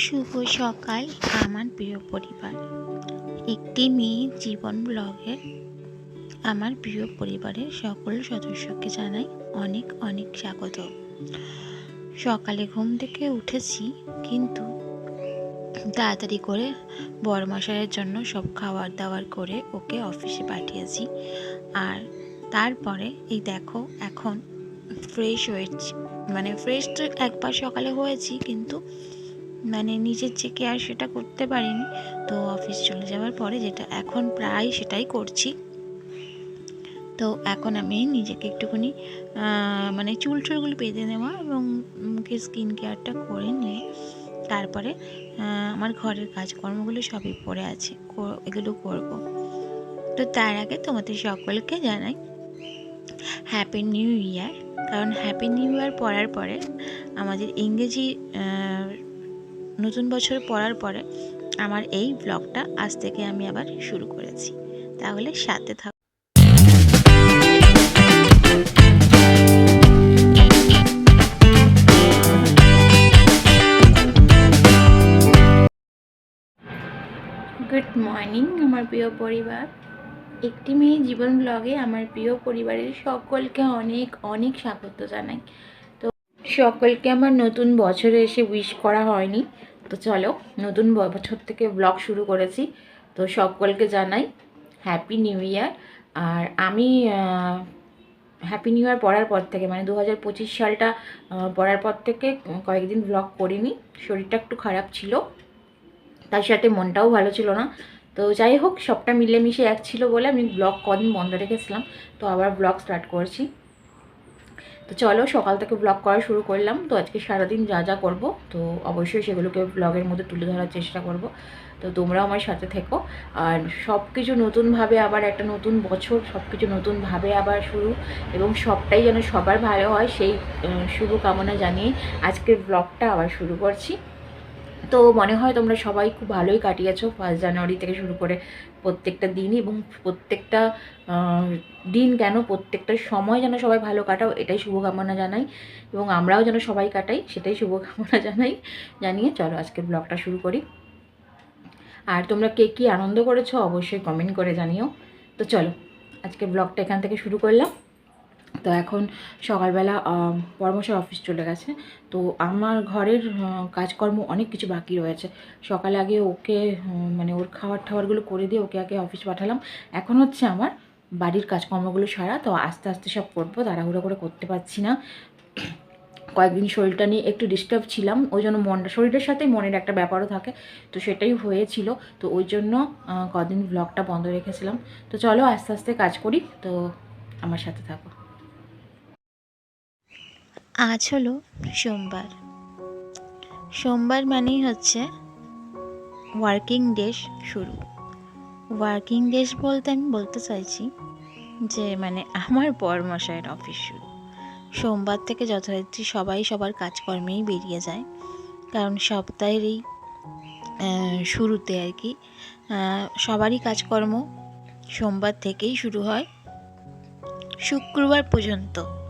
শুভ সকাল আমার প্রিয় পরিবার। একটি মেয়ে জীবন ব্লগে আমার প্রিয় পরিবারের সকল সদস্যকে জানাই অনেক অনেক স্বাগত। সকালে ঘুম থেকে উঠেছি, কিন্তু তাড়াতাড়ি করে বড়মশাইয়ের জন্য সব খাবার দাবার করে ওকে অফিসে পাঠিয়েছি। আর তারপরে এই দেখো, এখন ফ্রেশ হয়েছি। মানে ফ্রেশ তো একবার সকালে হয়েছি, কিন্তু মানে নিজের যে কেয়ার সেটা করতে পারিনি, তো অফিস চলে যাওয়ার পরে যেটা এখন প্রায় সেটাই করছি। তো এখন আমি নিজেকে একটুখানি মানে চুল চুলগুলো বেঁধে নেওয়া এবং মুখে স্কিন কেয়ারটা করে নিয়ে তারপরে আমার ঘরের কাজকর্মগুলো সবই পড়ে আছে এগুলো করব। তো তার আগে তোমাদের সকলকে জানাই হ্যাপি নিউ ইয়ার কারণ হ্যাপি নিউ ইয়ার পড়ার পরে আমাদের ইংরেজি নতুন বছর পড়ার পরে আমার এই ব্লগটা আজ থেকে আমি আবার শুরু করেছি। তাহলে সাথে থাক গুড মর্নিং আমার প্রিয় পরিবার। একটি মেয়ে জীবন ব্লগে আমার প্রিয় পরিবারের সকলকে অনেক অনেক স্বাগত জানাই। তো সকলকে আমার নতুন বছরে এসে উইশ করা হয়নি। তো চলো, নতুন বছর থেকে ব্লগ শুরু করেছি। তো সকলকে জানাই হ্যাপি নিউ ইয়ার আর আমি হ্যাপি নিউ ইয়ার পড়ার পর থেকে মানে দু হাজার পঁচিশ সালটা পড়ার পর থেকে কয়েকদিন ব্লগ করিনি। শরীরটা একটু খারাপ ছিল, তার সাথে মনটাও ভালো ছিল না। তো যাই হোক, সবটা মিলেমিশে এক ছিল বলে আমি ব্লগ কদিন বন্ধ রেখেছিলাম। তো আবার ব্লগ স্টার্ট করছি। তো চলো, সকাল থেকে ব্লগ করা শুরু করলাম। তো আজকে সারাদিন যা যা করব, তো অবশ্যই সেগুলোকে ব্লগের মধ্যে তুলে ধরার চেষ্টা করব। তো তোমরাও আমার সাথে থেকো। আর সব কিছু নতুনভাবে আবার একটা নতুন বছর সব কিছু নতুনভাবে আবার শুরু এবং সবটাই যেন সবার ভালো হয়, সেই শুভ শুভকামনা জানিয়ে আজকের ব্লগটা আবার শুরু করছি। তো মনে হয় তোমরা সবাই খুব ভালোই কাটিয়েছো ফার্স্ট জানুয়ারি থেকে শুরু করে প্রত্যেকটা দিনই এবং প্রত্যেকটা দিন কেন প্রত্যেকটা সময় যেন সবাই ভালো কাটাও এটাই শুভকামনা জানাই এবং আমরাও যেন সবাই কাটাই সেটাই শুভকামনা জানাই, জানিয়ে চলো আজকে ব্লগটা শুরু করি। আর তোমরা কে কী আনন্দ করেছ অবশ্যই কমেন্ট করে জানিও। তো চলো আজকে ব্লগটা এখান থেকে শুরু করলাম। তো এখন সকালবেলা পরামর্শের অফিস চলে গেছে। তো আমার ঘরের কাজকর্ম অনেক কিছু বাকি রয়েছে। সকালে আগে ওকে মানে ওর খাবার টাবারগুলো করে দিয়ে ওকে আগে অফিস পাঠালাম। এখন হচ্ছে আমার বাড়ির কাজকর্মগুলো সারা, তো আস্তে আস্তে সব করব, তাড়াহুড়ো করে করতে পারছি না। কয়েকদিন শরীরটা নিয়ে একটু ডিস্টার্ব ছিলাম, ওই জন্য মনটা শরীরের সাথে মনের একটা ব্যাপারও থাকে, তো সেটাই হয়েছিল। তো ওই জন্য কদিন ব্লগটা বন্ধ রেখেছিলাম। তো চলো আস্তে আস্তে কাজ করি, তো আমার সাথে থাকো। আজ হলো সোমবার। সোমবার মানেই হচ্ছে ওয়ার্কিং ডেস শুরু। ওয়ার্কিং ডেস বলতে আমি বলতে চাইছি যে মানে আমার বরমশাইয়ের অফিস শুরু। সোমবার থেকে যথারীতি সবাই সবার কাজকর্মেই বেরিয়ে যায়। কারণ সপ্তাহের এই শুরুতে আর কি সবারই কাজকর্ম সোমবার থেকেই শুরু হয় শুক্রবার পর্যন্ত।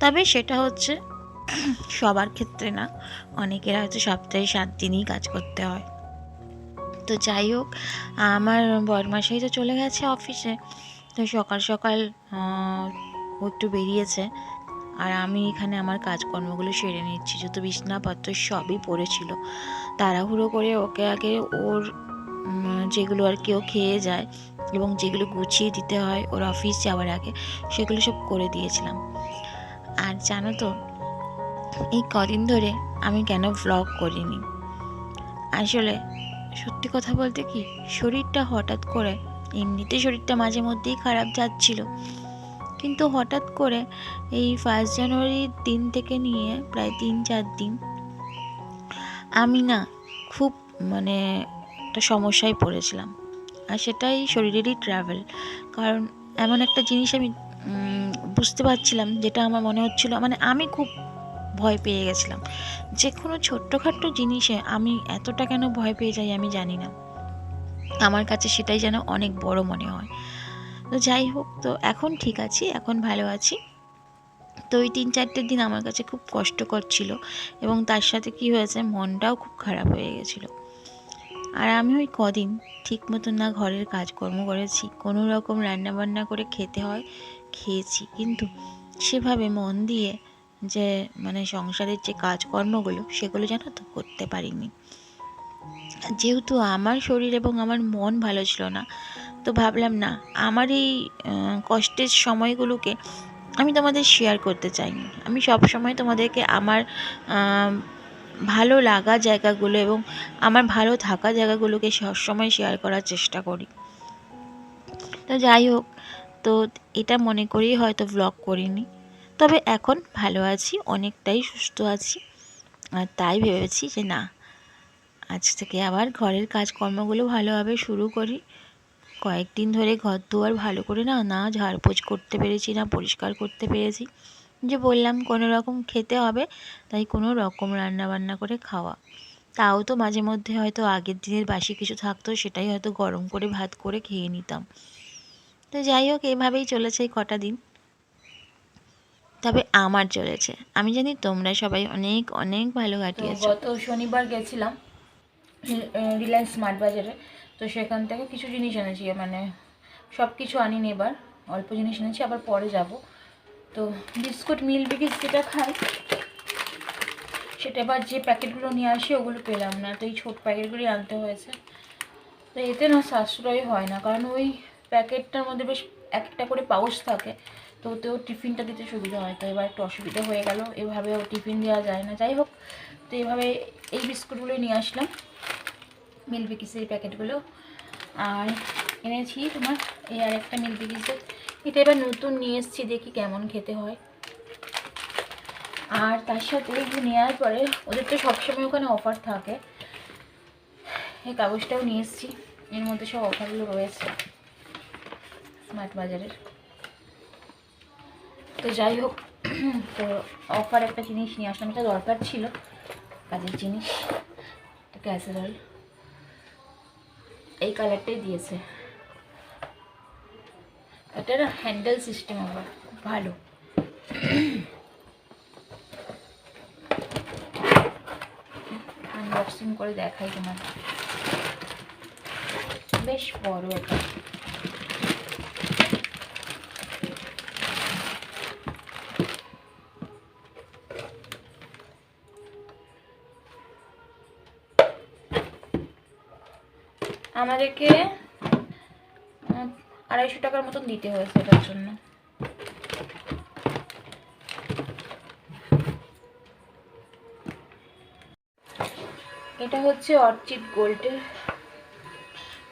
তবে সেটা হচ্ছে সবার ক্ষেত্রে না। অনেকের হয়তো সপ্তাহে সাত দিনই কাজ করতে হয়। তো যাই হোক, আমার বরমাসাই তো চলে গেছে অফিসে। তো সকাল সকাল ও একটু বেরিয়েছে। আর আমি এখানে আমার কাজকর্মগুলো সেরে নিচ্ছি। যত বিছনাপত্র সবই পড়েছিল। তাড়াহুড়ো করে ওকে আগে ওর যেগুলো আর কেউ খেয়ে যায় এবং যেগুলো গুছিয়ে দিতে হয়, ওর অফিস যাওয়ার আগে সেগুলো সব করে দিয়েছিলাম। আর জানো তো, এই কদিন ধরে আমি কেন ভ্লগ করিনি? আসলে সত্যি কথা বলতে কি, শরীরটা হঠাৎ করে এমনিতে শরীরটা মাঝে মধ্যেই খারাপ যাচ্ছিল। কিন্তু হঠাৎ করে এই ফার্স্ট জানুয়ারির দিন থেকে নিয়ে প্রায় তিন চার দিন, আমি না খুব মানে একটা সমস্যায় পড়েছিলাম। আর সেটাই শরীরেরই ট্রাভেল কারণ এমন একটা জিনিস আমি বুঝতে পারছিলাম যেটা আমার মনে হচ্ছিল। মানে আমি খুব ভয় পেয়ে গেছিলাম। যে কোনো ছোট্টখাট্টো জিনিসে আমি এতটা কেন ভয় পেয়ে যাই আমি জানি না। আমার কাছে সেটাই যেন অনেক বড় মনে হয়। তো যাই হোক, তো এখন ঠিক আছি, এখন ভালো আছি। তো ওই তিন চারটে দিন আমার কাছে খুব কষ্টকর ছিল এবং তার সাথে কি হয়েছে মনটাও খুব খারাপ হয়ে গেছিল। আর আমি ওই কদিন ঠিক মতন না ঘরের কাজকর্ম করেছি। কোনো রকম রান্নাবান্না করে খেতে হয় খেয়েছি। কিন্তু সেভাবে মন দিয়ে যে মানে সংসারের যে কাজকর্মগুলো, সেগুলো যেন তো করতে পারিনি। যেহেতু আমার শরীর এবং আমার মন ভালো ছিল না, তো ভাবলাম না, আমার এই কষ্টের সময়গুলোকে আমি তোমাদের শেয়ার করতে চাইনি। আমি সব সময় তোমাদেরকে আমার ভালো লাগা জায়গাগুলো এবং আমার ভালো থাকা জায়গাগুলোকে সবসময় শেয়ার করার চেষ্টা করি। তো যাই হোক তো এটা মনে করেই হয়তো ব্লগ করিনি। তবে এখন ভালো আছি, অনেকটাই সুস্থ আছি। আর তাই ভেবেছি যে না, আজ থেকে আবার ঘরের কাজকর্মগুলো ভালোভাবে শুরু করি। কয়েকদিন ধরে ঘর দুয়ার ভালো করে না না ঝাড়পোছ করতে পেরেছি না, পরিষ্কার করতে পেরেছি। যে বললাম কোনো রকম খেতে হবে, তাই কোনো রকম রান্না বান্না করে খাওয়া। তাও তো মাঝে মধ্যে হয়তো আগের দিনের বাসি কিছু থাকতো, সেটাই হয়তো গরম করে ভাত করে খেয়ে নিতাম। তো যাই হোক, এভাবেই চলেছে এই কটা দিন। তবে আমার চলেছে। আমি জানি তোমরা সবাই অনেক অনেক ভালো কাটিয়েছো। গত শনিবার গেছিলাম রিলায়েন্স স্মার্ট বাজারে তো সেখান থেকে কিছু জিনিস এনেছি মানে সব কিছু আনিনি এবার। অল্প জিনিস এনেছি, আবার পরে যাব। তো বিস্কুট মিল বিকিস যেটা খাই, সেটা এবার যে প্যাকেটগুলো নিয়ে আসি, ওগুলো পেলাম না। তো এই ছোট প্যাকেটগুলোই আনতে হয়েছে। তো এতে না সাশ্রয় হয় না, কারণ ওই প্যাকেটটার মধ্যে বেশ এক একটা করে পাউচ থাকে, তো ওতেও টিফিনটা দিতে সুবিধা হয়, তো এবার একটু অসুবিধা হয়ে গেল, এভাবে টিফিন দেওয়া যায় না। যাই হোক, তো এভাবে এই বিস্কুটগুলোই নিয়ে আসলাম মিল বিকিসের এই প্যাকেটগুলো, আর এনেছি তোমার এই আর একটা মিল বিকিসের এটা এবার নতুন নিয়ে এসেছি, দেখি কেমন খেতে হয়। আর তার সাথে এগুলো নেওয়ার পরে ওদের তো সবসময় ওখানে অফার থাকে, এই কাগজটাও নিয়ে এসেছি, এর মধ্যে সব অফারগুলো রয়েছে। স্মার্ট বাজারের তো যাই হোক, তো অফার একটা জিনিস নিয়ে আসলাম। এটা দরকার ছিল, কাজের জিনিস এটা ক্যাসারল এই কালারটাই দিয়েছে। এটার হ্যান্ডেল সিস্টেম আবার, খুব ভালো। আনবক্সিং করে দেখাই তোমার বেশ বড় এটা আমাদেরকে আড়াইশো টাকার মতন দিতে হয়েছে এটার জন্য। এটা হচ্ছে অর্চিড গোল্ডের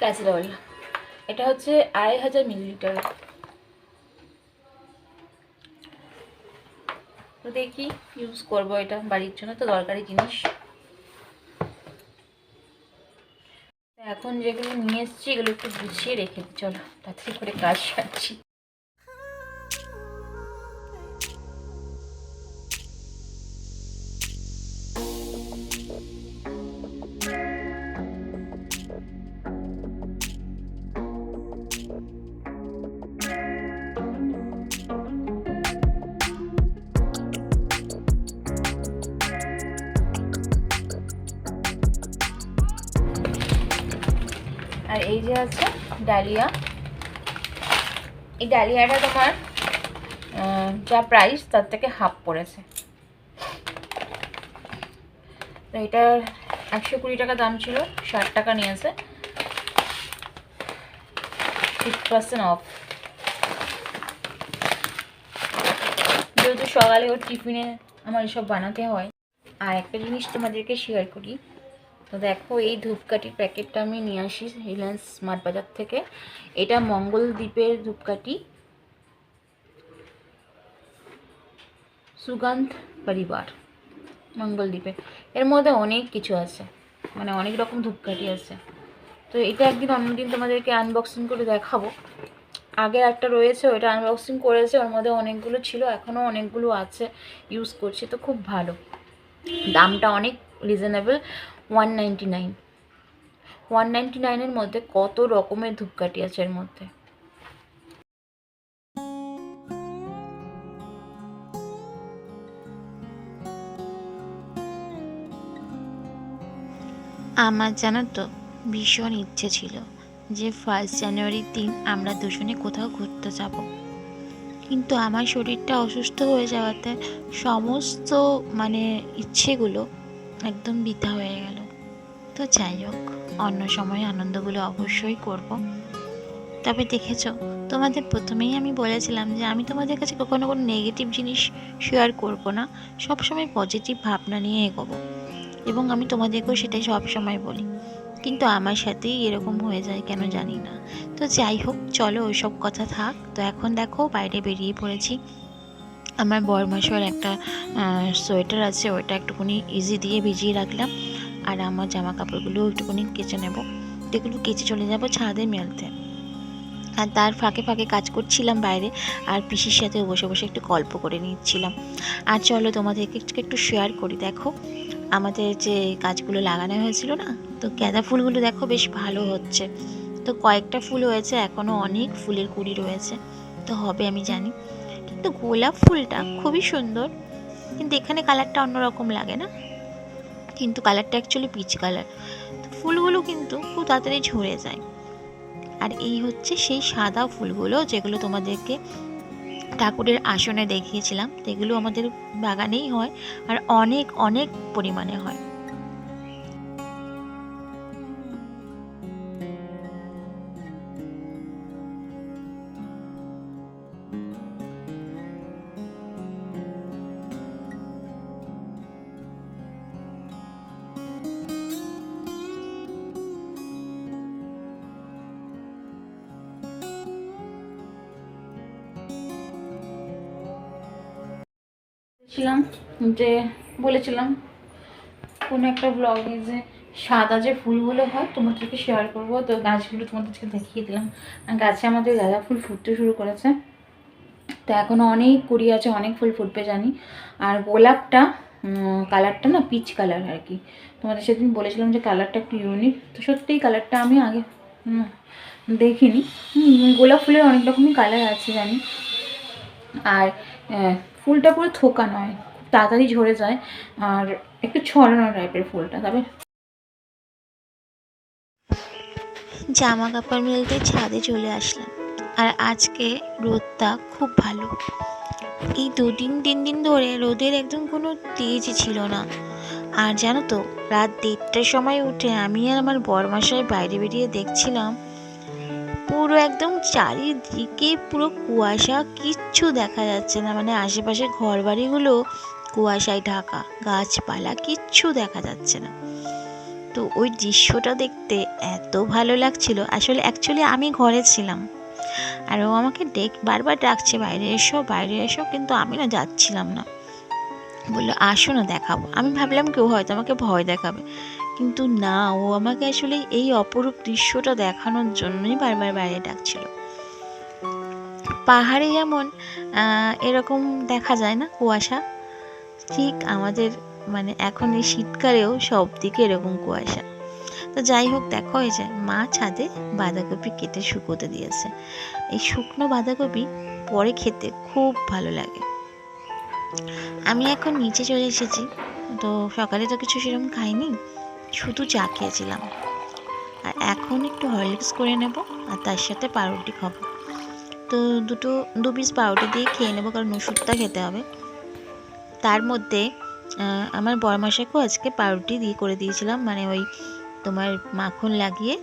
ক্যাসেরল এটা হচ্ছে আড়াই হাজার মিলিলিটার। তো দেখি ইউজ করব এটা বাড়ির জন্য, তো দরকারি জিনিস তো এখন যেগুলো নিয়ে এসছি এগুলো একটু গুছিয়ে রেখে দিই। চলো তাড়াতাড়ি করে কাজ সারছি। আর এই যে আছে ডালিয়া। এই ডালিয়াটা তোমার যা প্রাইস তার থেকে হাফ পড়েছে। তো এটার একশো কুড়ি টাকা দাম ছিল, ষাট টাকা নিয়েছে। ফিফটি পার্সেন্ট অফ যেহেতু সকালে ওর টিফিনে আমার এসব বানাতে হয়, আর একটা জিনিস তোমাদেরকে শেয়ার করি তো দেখো, এই ধূপকাঠির প্যাকেটটা আমি নিয়ে আসি রিলায়েন্স স্মার্ট বাজার থেকে। এটা মঙ্গলদ্বীপের ধূপকাঠি। সুগন্ধ পরিবার, মঙ্গলদ্বীপে। এর মধ্যে অনেক কিছু আছে মানে অনেক রকম ধূপকাঠি আছে। তো এটা একদিন অন্যদিন তোমাদেরকে আনবক্সিং করে দেখাবো। আগে একটা রয়েছে, ওটা আনবক্সিং করেছে, ওর মধ্যে অনেকগুলো ছিল এখনও অনেকগুলো আছে ইউজ করছি, তো খুব ভালো। দামটা অনেক reasonable one ninety nine one নাইনের মধ্যে কত রকমের ধূপকাঠি আছে এর মধ্যে? আমার জানার তো, ভীষণ ইচ্ছে ছিল যে ফার্স্ট জানুয়ারির দিন আমরা দুজনে কোথাও ঘুরতে যাব। কিন্তু আমার শরীরটা অসুস্থ হয়ে যাওয়াতে সমস্ত মানে ইচ্ছেগুলো একদম বৃথা হয়ে গেল। তো যাই হোক, অন্য সময় আনন্দগুলো অবশ্যই করব। তবে দেখেছ, তোমাদের প্রথমেই আমি বলেছিলাম যে আমি তোমাদের কাছে কখনো কোনো নেগেটিভ জিনিস শেয়ার করব না, সবসময় পজিটিভ ভাবনা নিয়ে এগোবো। এবং আমি তোমাদেরকেও সেটাই সব সময় বলি। কিন্তু আমার সাথেই এরকম হয়ে যায়, কেন জানি না। তো যাই হোক, চলো ওইসব কথা থাক। তো এখন দেখো, বাইরে বেরিয়ে পড়েছি। আমার বরমাসের একটা সোয়েটার আছে, ওইটা একটুখানি ইজি দিয়ে ভিজিয়ে রাখলাম। আর আমার জামা কাপড়গুলো একটুখানি কেচে নেব। এগুলো কেচে চলে যাব ছাদে মেলতে। আর তার ফাঁকে ফাঁকে কাজ করছিলাম বাইরে, আর পিসির সাথে বসে বসে একটু গল্প করে নিচ্ছিলাম। আর চলো তোমাদেরকে একটু শেয়ার করি, দেখো। আমাদের যে গাছগুলো লাগানো হয়েছিল না, তো গাঁদা ফুলগুলো দেখো বেশ ভালো হচ্ছে। তো কয়েকটা ফুল হয়েছে এখনও অনেক ফুলের কুড়ি রয়েছে। তো হবে, আমি জানি। কিন্তু গোলাপ ফুলটা খুবই সুন্দর। কিন্তু এখানে কালারটা অন্যরকম লাগে না? কিন্তু কালারটা অ্যাকচুয়ালি পিচ কালার তো ফুলগুলো কিন্তু খুব তাড়াতাড়ি ঝরে যায়। আর এই হচ্ছে সেই সাদা ফুলগুলো যেগুলো তোমাদেরকে ঠাকুরের আসনে দেখিয়েছিলাম। সেগুলো আমাদের বাগানেই হয় আর অনেক অনেক পরিমাণে হয়। ছিলাম যে বলেছিলাম কোনো একটা ব্লগে যে সাদা যে ফুলগুলো হয় তোমাদেরকে শেয়ার করব। তো গাছগুলো তোমাদেরকে দেখিয়ে দিলাম। গাছে আমাদের গাঁদা ফুল ফুটতে শুরু করেছে। তো এখনও অনেক কুড়ি আছে, অনেক ফুল ফুটবে জানি। আর গোলাপটা কালারটা না পিচ কালার আর কি। তোমাদের সেদিন বলেছিলাম যে কালারটা একটু ইউনিক তো সত্যিই কালারটা আমি আগে দেখিনি। গোলাপ ফুলের অনেক রকমই কালার আছে জানি। আর ফুলটা পুরো থোকা নয়, খুব তাড়াতাড়ি ঝরে যায়, আর একটু ছড়ানো টাইপের ফুলটা, তবে জামা কাপড় মেলতে ছাদে চলে আসলাম, আর আজকে রোদটা খুব ভালো। এই দুদিন, তিন দিন ধরে রোদের একদম কোনো তেজ ছিল না। আর জানো তো, রাত দেড়টার সময় উঠে আমি আর আমার বরমাসায় বাইরে বেরিয়ে দেখছিলাম পুরো একদম চারিদিকে পুরো কুয়াশা, কিচ্ছু দেখা যাচ্ছে না। মানে আশেপাশে ঘর বাড়িগুলো কুয়াশায় ঢাকা, গাছপালা কিচ্ছু দেখা যাচ্ছে না। তো ওই দৃশ্যটা দেখতে এত ভালো লাগছিল। আসলে অ্যাকচুয়ালি আমি ঘরে ছিলাম আর ও আমাকে ডেক, বারবার ডাকছে, বাইরে এসো বাইরে এসো। কিন্তু আমি না যাচ্ছিলাম না। বলল, আসো না, দেখাবো। আমি ভাবলাম কেউ হয়তো আমাকে ভয় দেখাবে। কিন্তু না, ও আমাকে আসলে এই অপরূপ দৃশ্যটা দেখানোর জন্যই বারবার বাইরে ডাকছিল। পাহাড়ে যেমন এরকম দেখা যায় না কুয়াশা? ঠিক আমাদের মানে এখন এই শীতকালেও সব দিকে এরকম কুয়াশা। তো যাই হোক, দেখো এই যে মা ছাদে বাঁধাকপি কেটে শুকোতে দিয়েছে। এই শুকনো বাঁধাকপি পরে খেতে খুব ভালো লাগে। আমি এখন নিচে চলে এসেছি। তো সকালে তো কিছু সেরকম খাইনি। শুধু চা খেয়েছিলাম। আর এখন একটু হরলিক্স করে নেব, আর তার সাথে পাউরুটি খাব। তো দুটো, দু পিস পাউরুটি দিয়ে খেয়ে নেব, কারণ ওষুধটা খেতে হবে। তার মধ্যে আমার বরমাসাকেও আজকে পাউরুটি দিয়ে করে দিয়েছিলাম মানে ওই তোমার মাখন লাগিয়ে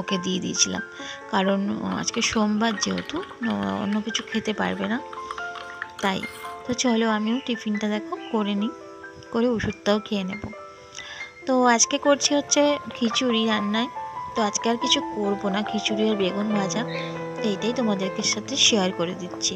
ওকে দিয়ে দিয়েছিলাম। কারণ আজকে সোমবার যেহেতু অন্য কিছু খেতে পারবে না। তাই, তো চলো আমিও টিফিনটা দেখো, করে নিই, করে ওষুধটাও খেয়ে নেব। তো আজকে করছি হচ্ছে খিচুড়ি রান্নায়। তো আজকে আর কিছু করব না, খিচুড়ি আর বেগুন ভাজা। এইটাই তোমাদেরকে সাথে শেয়ার করে দিচ্ছি।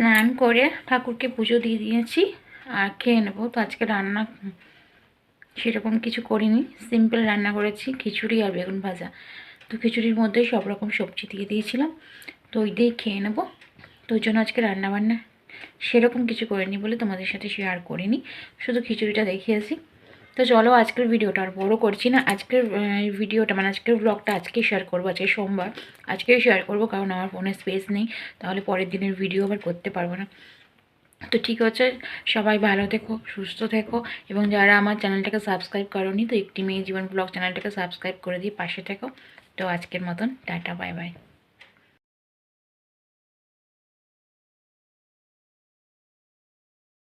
স্নান করে ঠাকুরকে পুজো দিয়ে দিয়েছি আর খেয়ে নেব। তো আজকে রান্না সেরকম কিছু করিনি। সিম্পল রান্না করেছি, খিচুড়ি আর বেগুন ভাজা। তো খিচুড়ির মধ্যে সব রকম সবজি দিয়ে দিয়েছিলাম। তো ওই দিয়ে খেয়ে নেব। তো ওই জন্য আজকে রান্নাবান্না সেরকম কিছু করিনি বলে তোমাদের সাথে শেয়ার করিনি। শুধু খিচুড়িটা দেখিয়েছি। তো চলো আজকের ভিডিওটা আর বড়ো করছি না। আজকের ভিডিওটা মানে আজকের ব্লগটা আজকেই শেয়ার করব, আজকে সোমবার। আজকেই শেয়ার করব, কারণ আমার ফোনে স্পেস নেই। তাহলে পরের দিনের ভিডিও আবার করতে পারব না। তো ঠিক আছে, সবাই ভালো থেকো, সুস্থ থেকো, এবং যারা আমার চ্যানেলটাকে সাবস্ক্রাইব করোনি, তো একটি মেয়ে জীবন ব্লগ চ্যানেলটাকে সাবস্ক্রাইব করে দিয়ে পাশে থেকো। তো আজকের মতন, টাটা বাই বাই